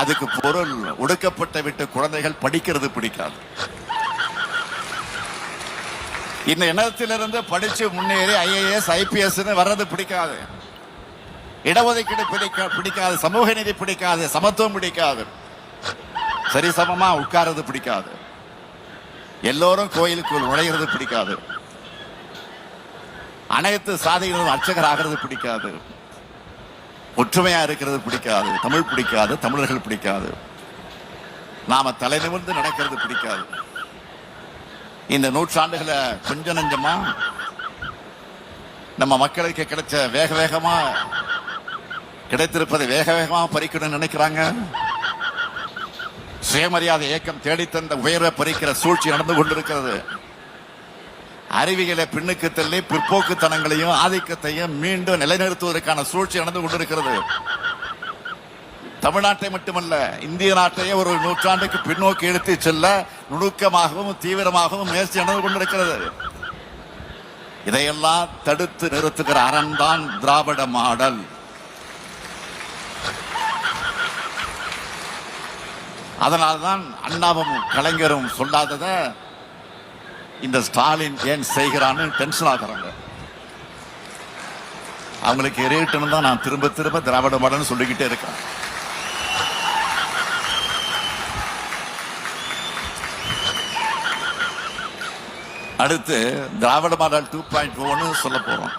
அதுக்கு பொருள் ஒடுக்கப்பட்ட விட்டு குழந்தைகள் படிக்கிறது பிடிக்காது. இந்த இனத்திலிருந்து படிச்சு முன்னேறி ஐஏஎஸ் ஐபிஎஸ் வர்றது பிடிக்காது. இடஒதுக்கீடு பிடிக்க பிடிக்காது. சமூக நீதி பிடிக்காது. சமத்துவம் பிடிக்காது. சரி சமமா உட்கார்றது பிடிக்காது. எல்லோரும் கோயிலுக்குள் நுழைகிறது பிடிக்காது. அனைத்து சாதிகளும் அர்ச்சகர் ஆகிறது பிடிக்காது. ஒற்றுமையா இருக்கிறது பிடிக்காது. தமிழ் பிடிக்காது தமிழர்கள் பிடிக்காது. நாம தலை நிமிர்ந்து நடக்கிறது பிடிக்காது. இந்த நூற்றாண்டுகளை கொஞ்சம் நஞ்சமா நம்ம மக்களுக்கு கிடைச்ச வேக வேகமா கிடைத்திருப்பதை வேக வேகமா பறிக்கணும்னு நினைக்கிறாங்க. சுயமரியாதை இயக்கம் தேடித்தந்த உயர்வை பறிக்கிற சூழ்ச்சி நடந்து கொண்டிருக்கிறது. அறிவிகளை பின்னுக்கு தள்ளி பிற்போக்குத்தனங்களையும் ஆதிக்கத்தையும் மீண்டும் நிலைநிறுத்துவதற்கான சூழ்ச்சி நடந்து கொண்டிருக்கிறது. தமிழ்நாட்டை மட்டுமல்ல இந்திய நாட்டையே ஒரு நூற்றாண்டுக்கு பின்னோக்கி எடுத்து செல்ல நுணுக்கமாகவும் தீவிரமாகவும் முயற்சி நடந்து கொண்டிருக்கிறது. இதையெல்லாம் தடுத்து நிறுத்துகிற அறம்தான் திராவிட மாடல். அதனால்தான் அண்ணாவும் கலைஞரும் சொல்லாததை இந்த ஸ்டாலின் ஏன் செய்கிறான்னு டென்ஷன் ஆகிறாங்க அவங்களுக்கு எரியட்டுன்னு தான் நான் திரும்ப திரும்ப திராவிட மாடல்னு சொல்லிக்கிட்டே இருக்கேன். அடுத்து திராவிட மாடல் டூ பாயிண்ட் ஒன்னு சொல்ல போறோம்.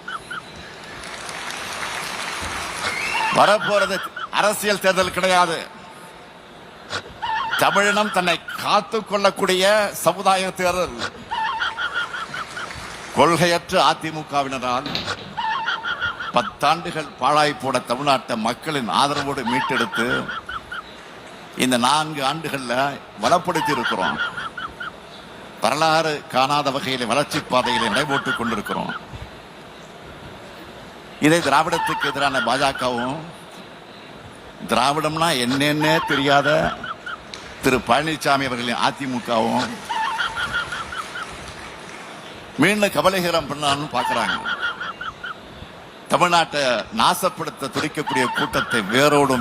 வரப்போறது அரசியல் தேர்தல் கிடையாது. தமிழினம் தன்னை காத்துக் கொள்ளக்கூடிய சமுதாய தேர்தல். கொள்கையற்ற அதிமுகவினரால் பத்தாண்டுகள் பாழாய் போட தமிழ்நாட்டை மக்களின் ஆதரவோடு மீட்டெடுத்து இந்த நான்கு ஆண்டுகள்ல வளப்படுத்தி இருக்கிறோம். வரலாறு காணாத வகையில் வளர்ச்சி பாதையில் நடைபோட்டுக் கொண்டிருக்கிறோம். இதை திராவிடத்துக்கு எதிரான பாஜகவும் திராவிடம்னா என்னென்ன தெரியாத திரு பழனிசாமி அவர்களின் அதிமுகவும் மீண்டும் கபலீகரம் பண்ணான்னு பாக்குறாங்க. தமிழ்நாட்டை நாசப்படுத்த துடிக்கக்கூடிய கூட்டத்தை வேரோடும்